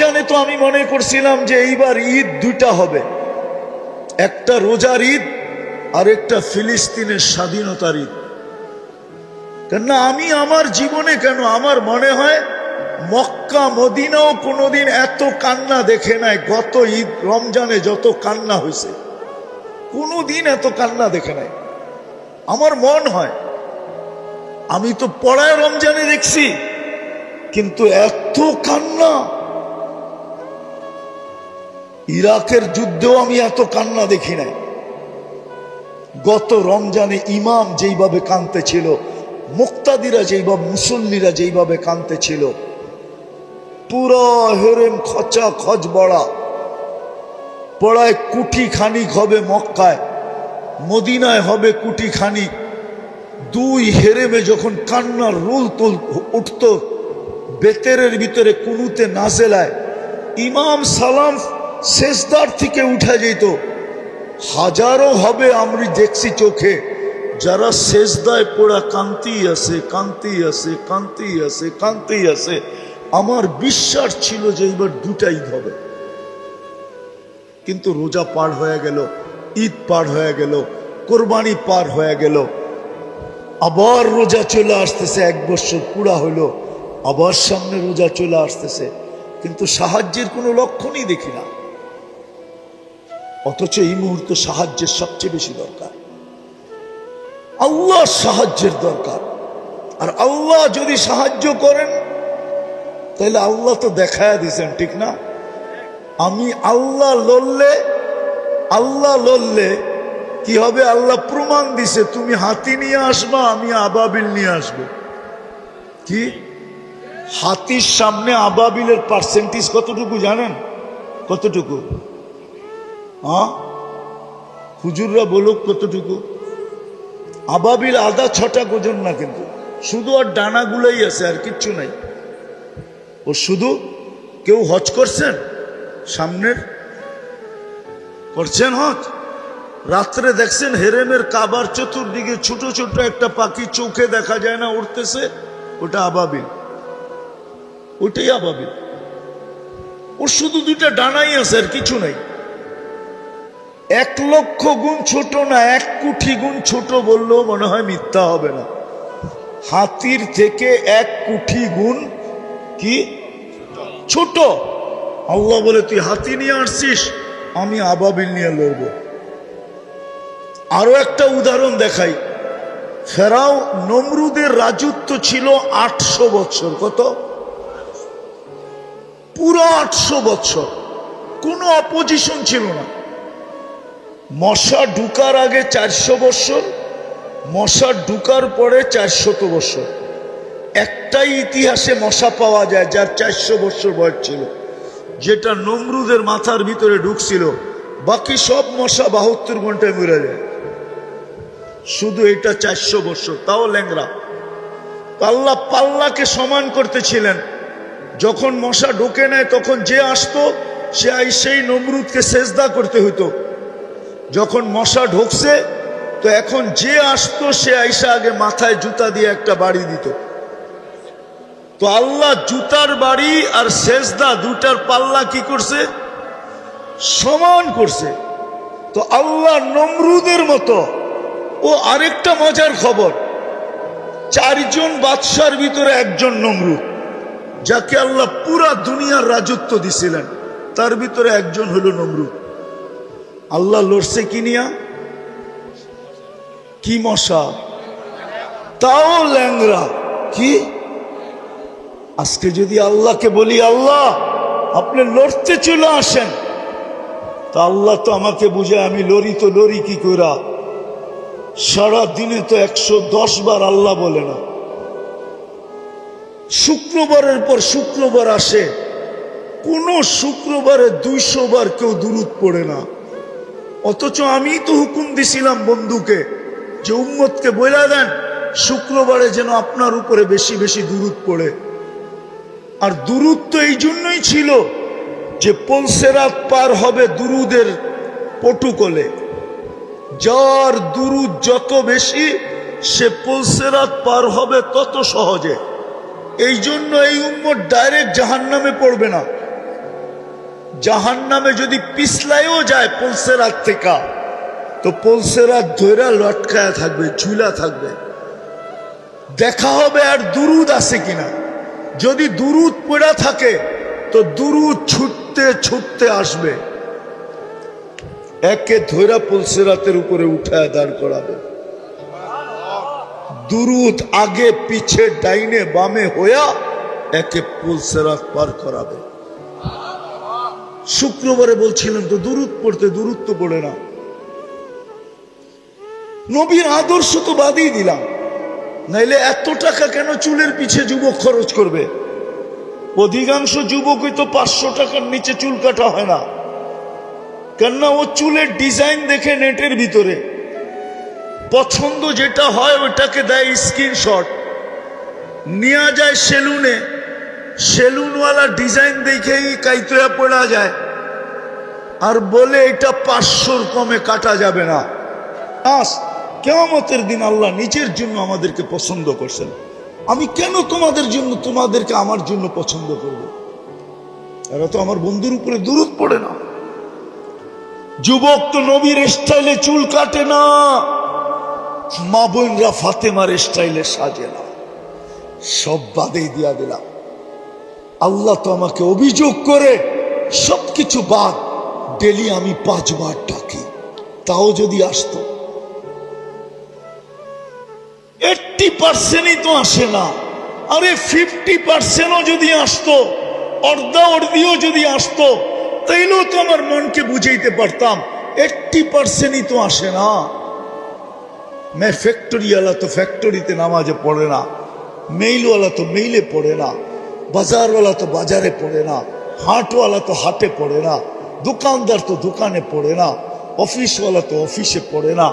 রমজানে তো আমি মনে করছিলাম যে এইবার ঈদ দুইটা হবে। একটা রোজার ঈদ আর একটা ফিলিস্তিনের স্বাধীনতার ঈদ। কেননা আমি আমার জীবনে কেন আমার মনে হয় মক্কা, মদিনাও কোনোদিন এত কান্না দেখে নাই, গত ঈদ, রমজানে যত কান্না হয়েছে। কোনোদিন এত কান্না দেখে নাই। আমার মন হয়, আমি তো পড়ায় রমজানে দেখছি, কিন্তু এত কান্না ইরাকের যুদ্ধেও আমি এত কান্না দেখি নাই। গত রমজানে ইমাম যেইভাবে কানতে ছিল, মুক্তাদিরা যেইভাবে, মুসল্লিরা যেইভাবে কানতে ছিল, পুরো হেরেম খচা খচ বড়া, পড়ায় কুটি খানিক হবে মক্কায়, মদিনায় হবে কুটি খানিক দুই হেরেমে যখন কান্নার রুল তুল উঠত, বেতেরের ভিতরে কুনুতে নাজেলায়, ইমাম সালাম শেষদার থেকে উঠে যেত। হাজারো হবে আমি দেখছি চোখে। যারা শেষদায় পড়া কান্তি আছে কান্তি আছে কান্তি আছে কান্তি আছে, আমার বিশ্বাস ছিল যে এবার দুটাই হবে। কিন্তু রোজা পার হয়ে গেল, ঈদ পার হয়ে গেল, কোরবানি পার হয়ে গেল। আবার রোজা চলে আসতেছে, এক বছর পুরা হলো, আবার সামনে রোজা চলে আসতেছে। কিন্তু সাহায্যের কোনো লক্ষণই দেখি না। অথচ এই মুহূর্তে সাহায্যের সবচেয়ে বেশি দরকার। আল্লাহ সাহায্যের দরকার। আর আল্লাহ যদি সাহায্য করেন, তাহলে আল্লাহ তো দেখায় দিছেন ঠিক না? আমি আল্লাহ লড়লে আল্লাহ লড়লে কি হবে? আল্লাহ প্রমাণ দিছে, তুমি হাতি নিয়ে আসবা, আমি আবাবিল নিয়ে আসব। কি? হাতির সামনে আবাবিলের পার্সেন্টেজ কতটুকু জানেন? কতটুকু? হুজুররা বলুক কতটুকু? আবাবিল আদা ছটা গোজন না কিন্তু। শুধু আর ডানাগুলোই আছে, আর কিচ্ছু নাই। ও শুধু কেউ হজ করছেন? সামনের? করছেন হজ? রাত্রে দেখছেন হেরেমের কাবার চতুর্দিকে ছোট ছোট একটা পাখি চোখে দেখা যায় না উঠতেছে ওটা আবাবিল। ওটাই আবাবিল। ওর শুধু দুইটা ডানাই আছে, আর কিছু নাই। এক লক্ষ গুণ ছোট না, এক কোটি গুণ ছোট বললেও মনে হয় মিথ্যা হবে না। হাতির থেকে এক কোটি গুণ কি? ছোট। আল্লাহ বলে, তুই হাতি নিয়ে আসছিস, আমি আবাবিল নিয়ে লড়ব। আরও একটা উদাহরণ দেখাই। ফেরাও নমরুদের রাজত্ব ছিল আটশো বছর। কত? পুরো আটশো বছর। কোনো অপোজিশন ছিল না। মশা ঢুকার আগে চারশো বছর, মশা ঢুকার পরে চারশত বছর। একটাই ইতিহাসে মশা পাওয়া যায় যার চারশো বছর বয়স ছিল, যেটা নমরুদের মাথার ভিতরে ঢুকছিল। বাকি সব মশা বাহাত্তর ঘন্টায় মরে যায়। শুধু এটা চারশো বছর, তাও ল্যাংরা পাল্লা পাল্লাকে সমান করতেছিলেন। যখন মশা ঢুকে নেয়, তখন যে আসতো, সে সেই নমরুদকে সেজদা করতে হইতো। যখন মশা ঢুকছে, তো এখন যে আসতো, সে আইসা আগে মাথায় জুতা দিয়ে একটা বাড়ি দিত। তো আল্লাহ জুতার বাড়ি আর সেজদা দুটার পাল্লা কি করছে? সমান করছে। তো আল্লাহ নমরুদের মতো। ও আরেকটা মজার খবর। চারজন বাদশার ভিতরে একজন নমরুদ, যাকে আল্লাহ পুরা দুনিয়ার রাজত্ব দিছিলেন। তার ভিতরে একজন হলো নমরুদ। আল্লাহ লড়ছে কি নিয়া? কি মশা? তাও ল্যাংরা কি? আজকে যদি আল্লাহকে বলি, আল্লাহ, আপনি লড়তে চলে আসেন। তা আল্লাহ তো আমাকে বুঝে আমি লড়ি তো লড়ি কি করা সারা দিনে তো একশো দশ বার আল্লাহ বলে না। শুক্রবারের পর শুক্রবার আসে। কোন শুক্রবারে দুইশো বার কেউ দূরত পড়ে না। অথচ আমি তো হুকুম দিছিলাম বন্ধুকে যে উম্মতকে বইলা দেন, শুক্রবারে যেন আপনার উপরে বেশি বেশি দূরত পড়ে। আর দূরত্ব এই জন্যই ছিল যে পলসেরাত পার হবে দুরুদের পটুকলে। যার দুরুদ যত বেশি, সে পলসেরাত পার হবে তত সহজে। এই জন্য এই উম্মত ডাইরেক্ট জাহান নামে পড়বে না। জাহান নামে যদি পিছলাইও যায় পলসেরাত থেকে, তো পলসেরাত ধৈরা লটকায়া থাকবে, ঝুলা থাকবে। দেখা হবে আর দুরুদ আছে কিনা। যদি দুরুদ পড়া থাকে, তো দুরুদ ছুটতে ছুটতে আসবে। একে ধৈরা পলসেরাতের উপরে উঠায় দাঁড় করাবে। দুরুদ আগে পিছে ডাইনে বামে হইয়া একে পুলসেরাত পার করাবে। শুক্রবারে বলছিলেন তো দূরত পড়তে দূরত্ব পড়ে না। নবীর আদর্শ তো বাদই দিলাম। নাইলে এত টাকা কেন চুলের পিছে যুবক খরচ করবে? অধিকাংশ যুবকই তো পাঁচশো টাকার নিচে চুল কাটা হয় না। কেননা ও চুলের ডিজাইন দেখে নেটের ভিতরে। পছন্দ যেটা হয় ওটাকে দেয় স্ক্রিনশট। নেওয়া যায় সেলুনে। সেলুনওয়ালা ডিজাইন দেখেই কাইতয়া পড়া যায়। আর বলে এটা পাঁচশোর কমে কাটা যাবে না। আস কেমতের দিন আল্লাহ নিজের জন্য আমাদেরকে পছন্দ করছেন। আমি কেন তোমাদের জন্য, তোমাদেরকে আমার জন্য পছন্দ করব? এরা তো আমার বন্ধুর উপরে দূরত পড়ে না। যুবক তো নবীর স্টাইলে চুল কাটে না। মা বোনরা ফাতেমার স্টাইলে সাজে না। সব বাদেই দিয়া দিলাম। আল্লাহ তো আমাকে অভিযোগ করে সবকিছু বাদ ডেলি আমি পাঁচবার ডাকি। তাও যদি আসতো। এইটটি পার্সেন্টই তো আসে না। আরে ফিফটি পার্সেন্টও যদি আসতো অর্ধা অর্ধিও যদি আসতো, তাইলেও তো আমার মনকে বুঝাইতে পারতাম এইটটি পার্সেন্টই তো আসে না। মে ফ্যাক্টরিওয়ালা তো ফ্যাক্টরিতে নামাজে পড়ে না। মেইলওয়ালা তো মেইলে পড়ে না। বাজারওয়ালা তো বাজারে পড়ে না, হাটওয়ালা তো হাটে পড়ে না, দোকানদার তো দোকানে পড়ে না, অফিসওয়ালা তো অফিসে পড়ে না,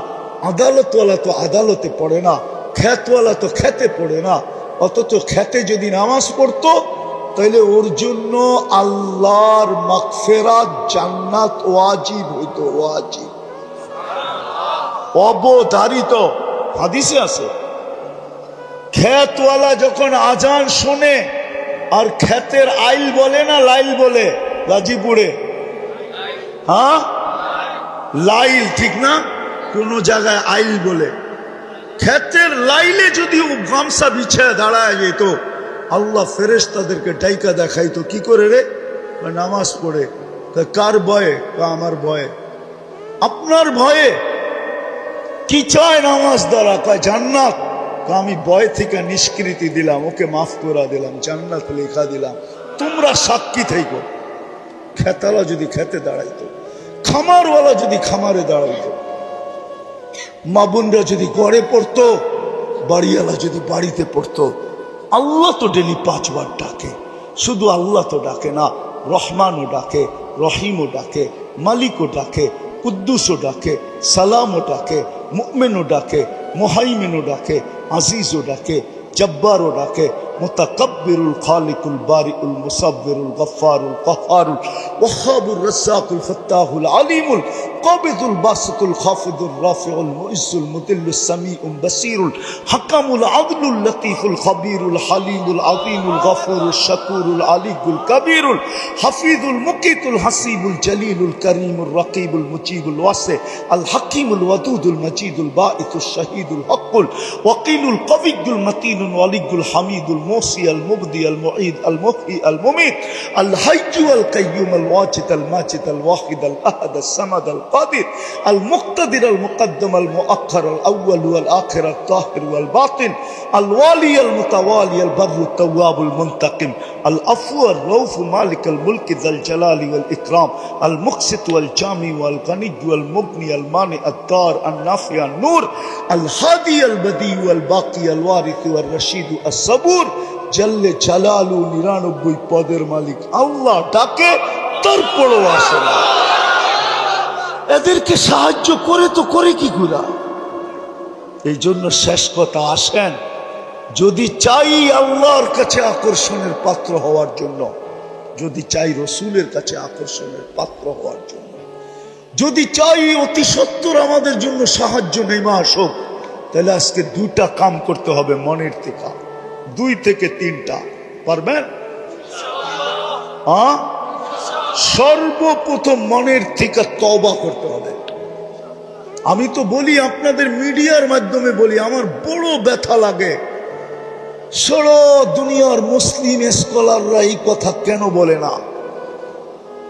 আদালতওয়ালা তো আদালতে পড়ে না, খ্যাতওয়ালা তো খেতে পড়ে না, অথচ খেতে যদি নামাজ পড়তো তাহলে ওর জন্য আল্লাহর মাগফেরাত জান্নাত ওয়াজিব হইতো, ওয়াজিব। অবধারিত। হাদিসে আছে। ক্ষেতওয়ালা যখন আজান শোনে আর ক্ষেতের আইল বলে না লাইল বলে? গাজীপুরে। হ্যাঁ? লাইল, ঠিক না? কোন জায়গায় আইল বলে। ক্ষেতের লাইলে যদি ও গামছা বিছায় দাঁড়ায় যেত, আল্লাহ ফেরেস তাদেরকে ডাইকা দেখাইতো, কি করে রে? নামাজ পড়ে। কার ভয়ে? আমার ভয়ে। আপনার ভয়ে? কি চায় নামাজ দ্বারা? কয়, জান্নাত। কয় আমি বয় থেকে নিষ্কৃতি দিলাম, ওকে মাফ করে দিলাম, জান্নাত লেখা দিলাম। তোমরা সাক্ষী থেকো খেতালা যদি খেতে দাঁড়াইতো, খামারওয়ালা যদি খামারে দাঁড়াইতো, মা বোনরা যদি গড়ে পড়তো, বাড়িওয়ালা যদি বাড়িতে পড়তো, আল্লাহ তো ডেলি পাঁচবার ডাকে। শুধু আল্লাহ তো ডাকে না, রহমানও ডাকে, রহিমও ডাকে, মালিকও ডাকে, কুদ্দুসও ডাকে, সালামও ডাকে মুকমেনও ডাকে মোহাইমেনও ডাকে আজিজও ডাকে জব্বারও ডাকে মুতাকাব্বিরুল খালিকুল বারিউল মুসাব্বিরুল গফফারুল কহ্হারুল ওয়াহাবুর রাজ্জাকুল ফাত্তাহুল আলিমুল القابض الباسط الخافض الرافع المؤز المذل السميع البصير الحكم العدل اللطيف الخبير الحليم العظيم الغفور الشكور العلي الكبير الحفيظ المقيت الحسيب الجليل الكريم الرقيب المجيب الواسع الحكيم الودود المجيد البائث الشهيد الحق الوقيل القوي المتين الولي الحميد الموصي المبدي المعيد المحيي المميت الحي القيوم الواجد الماجد الواحد الأحد السمد القادر المقتدر المقدم المؤخر الاول والاخر الطاهر والباطن الوالي المتوالي البر التواب المنتقم العفو الرؤوف مالك الملك ذا الجلال والاكرام المقسط والجامع والغني والمغني المانع الدار النافع النور الهادي البديع والباقي الوارث والرشيد الصبور জাল্লে জালালু নিরানব্বই পদের মালিক আল্লাহ ডাকে তারপরও আসে না এদেরকে সাহায্য করে তো করে কি গুলা এই জন্য শেষ কথা, আসেন। যদি চাই আল্লাহর কাছে আকর্ষণের পাত্র হওয়ার জন্য, যদি চাই রসুলের কাছে আকর্ষণের পাত্র হওয়ার জন্য, যদি চাই অতি সত্তর আমাদের জন্য সাহায্য নেমে আসুক, তাহলে আজকে দুইটা কাম করতে হবে মনের থেকে। দুই থেকে তিনটা। পারবেন? হ্যাঁ সর্বপ্রথম মনের থেকে তবা করতে হবে। আমি তো বলি আপনাদের মিডিয়ার মাধ্যমে বলি, আমার বড় ব্যথা লাগে। সারা দুনিয়ার মুসলিম স্কলাররা এই কথা কেন বলে না?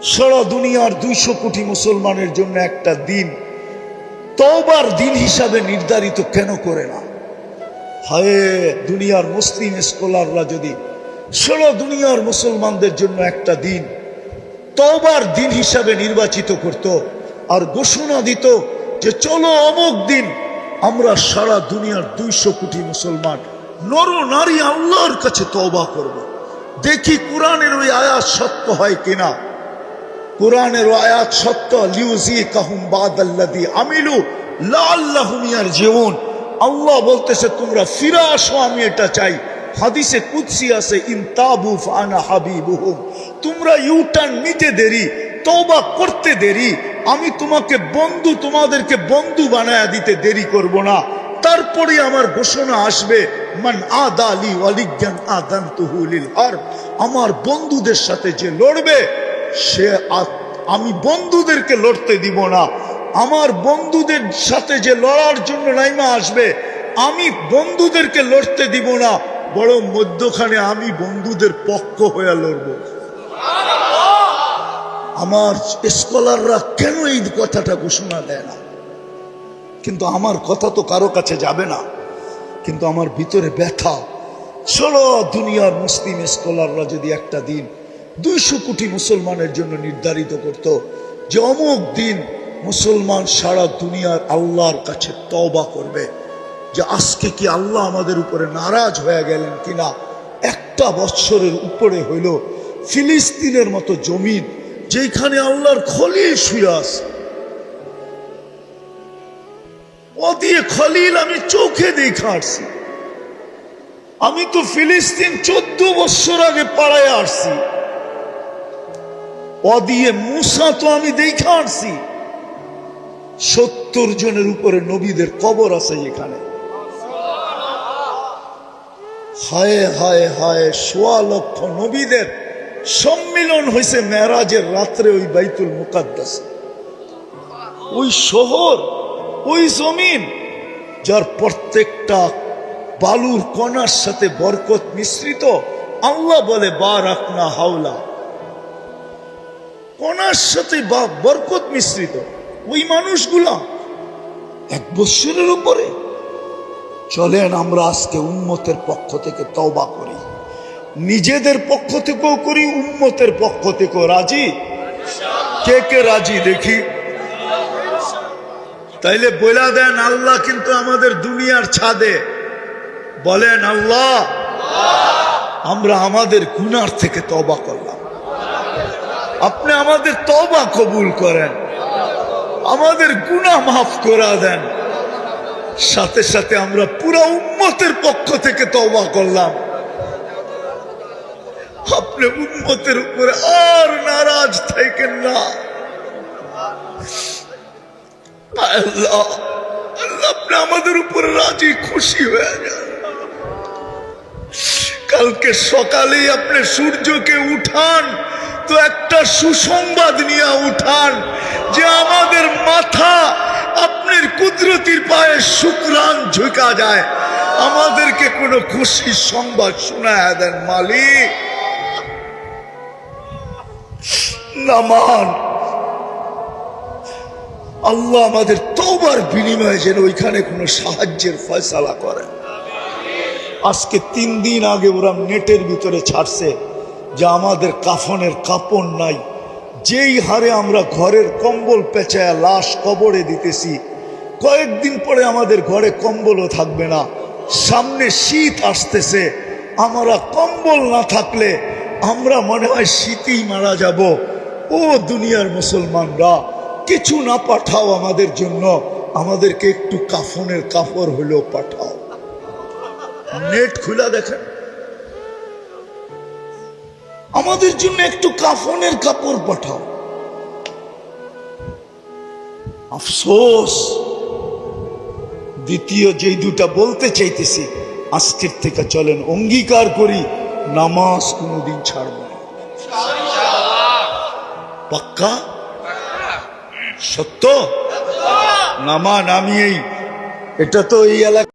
সারা দুনিয়ার দুইশো কোটি মুসলমানের জন্য একটা দিন তবার দিন হিসাবে নির্ধারিত কেন করে না? হায়, দুনিয়ার মুসলিম স্কলাররা যদি সারা দুনিয়ার মুসলমানদের জন্য একটা দিন তবার দিন হিসাবে নির্বাচিত করত আর ঘোষণা দিত যে চলো অমুক দিন আমরা সারা দুনিয়ার দুইশো কোটি মুসলমান নর নারী আল্লাহর কাছে তওবা করব। দেখি কোরআনের ওই আয়াত সত্য হয় কিনা। কোরআনের আয়াত সত্য লিউজি কাহুম বাদাল্লাদি আমিলু লাল্লাহুম ইয়ারজিউন। আল্লাহ বলতেছে, তোমরা ফিরে আসো, আমি এটা চাই। হাদিসে কুদসি আছে, ইন তাবু ফানা হাবিবুহুম। তোমরা ইউটার্ন নিতে দেরি, তওবা করতে দেরি, আমি তোমাকে বন্ধু তোমাদেরকে বন্ধু বানায়া দিতে দেরি করব না। তারপরে আমার ঘোষণা আসবে, মান আদালি ওয়ালিজ্ঞান আদান আর আমার বন্ধুদের সাথে যে লড়বে, সে আমি বন্ধুদেরকে লড়তে দিব না। আমার বন্ধুদের সাথে যে লড়ার জন্য নাইমা আসবে, আমি বন্ধুদেরকে লড়তে দিব না বড় মধ্যখানে আমি বন্ধুদের পক্ষ হয়ে লড়বো। আমার স্কলাররা কেন এই কথাটা ঘোষণা দেয় না? কিন্তু আমার কথা তো কারও কাছে যাবে না। কিন্তু আমার ভিতরে ব্যথা। ষোলো দুনিয়ার মুসলিম স্কলাররা যদি একটা দিন দুইশো কোটি মুসলমানের জন্য নির্ধারিত করত যে অমুক দিন মুসলমান সারা দুনিয়ার আল্লাহর কাছে তওবা করবে, যে আজকে কি আল্লাহ আমাদের উপরে নারাজ হয়ে গেলেন কিনা? একটা বৎসরের উপরে হইল ফিলিস্তিনের মতো জমিন যেখানে আল্লাহর খলিল শুয়ে আছে। দিয়ে খলিল আমি চোখে দেখা আসছি। আমি তো ফিলিস্তিন চোদ্দ বছর আগে পাড়ায় আসছি। ও দিয়ে মুসা তো আমি দেখা আসছি। সত্তর জনের উপরে নবীদের কবর আছে এখানে। হায় হায় হায়, সোয়া লক্ষ নবীদের সম্মিলন হয়েছে মেরাজের রাত্রে ওই বাইতুল মুকাদ্দাস। ওই শহর, ওই জমিন, যার প্রত্যেকটা বালুর কণার সাথে বরকত মিশ্রিত, আল্লাহ বলে, বা রাখনা হাওলা। কণার সাথে বা বরকত মিশ্রিত। ওই মানুষগুলা এক বৎসরের উপরে চলেন আমরা আজকে উন্মতের পক্ষ থেকে তওবা করি। নিজেদের পক্ষ থেকেও করি, উম্মতের পক্ষ থেকেও রাজি। কে কে রাজি দেখি? তাইলে বলা দেন, আল্লাহ কিন্তু আমাদের দুনিয়ার ছাদে। বলেন, আল্লাহ, আমরা আমাদের গুনার থেকে তবা করলাম। আপনি আমাদের তবা কবুল করেন। আমাদের গুনাহ মাফ করা দেন। সাথে সাথে আমরা পুরো উম্মতের পক্ষ থেকে তওবা করলাম। আপনি উম্মতের উপরে আর নারাজ থাকেন না। আল্লাহ আল্লাহ আপনি আমাদের উপরে রাজি, খুশি হয়ে যান। কালকে সকালেই আপনি সূর্যকে উঠান, তো একটা সুসংবাদ নিয়ে উঠান যে আমাদের মাথা আপনার কুদরতির পায়ে শুক্রান ঝুঁকা যায়। আমাদেরকে কোনো খুশির সংবাদ শোনায় দেন মালিক। নামান। আল্লাহ আমাদের তোবার বিনিময়ে যেন ওইখানে কোনো সাহায্যের ফয়সালা করেন আজকে তিন দিন আগে ওরা নেটের ভিতরে ছাড়ছে যে আমাদের কাফনের কাপড় নাই। যেই হারে আমরা ঘরের কম্বল পেঁচায় লাশ কবরে দিতেছি, কয়েকদিন পরে আমাদের ঘরে কম্বলও থাকবে না। সামনে শীত আসতেছে, আমরা কম্বল না থাকলে আমরা মনে হয় শীতেই মারা যাব। ও দুনিয়ার মুসলমানরা, কিছু না পাঠাও আমাদের জন্য। আমাদেরকে একটু কাফনের কাপড় হলেও পাঠাও। নেট খুলা দেখেন। আমাদের জন্য একটু কাফনের কাপড় পাঠাও। আফসোস। দ্বিতীয় যেই দুটা বলতে চাইতেছি, আজকের থেকে চলেন অঙ্গীকার করি, নামাজ কোনোদিন ছাড়ব না। পাক্কা? সত্য। নামা নামিয়েই। এটা তো এই এলাকা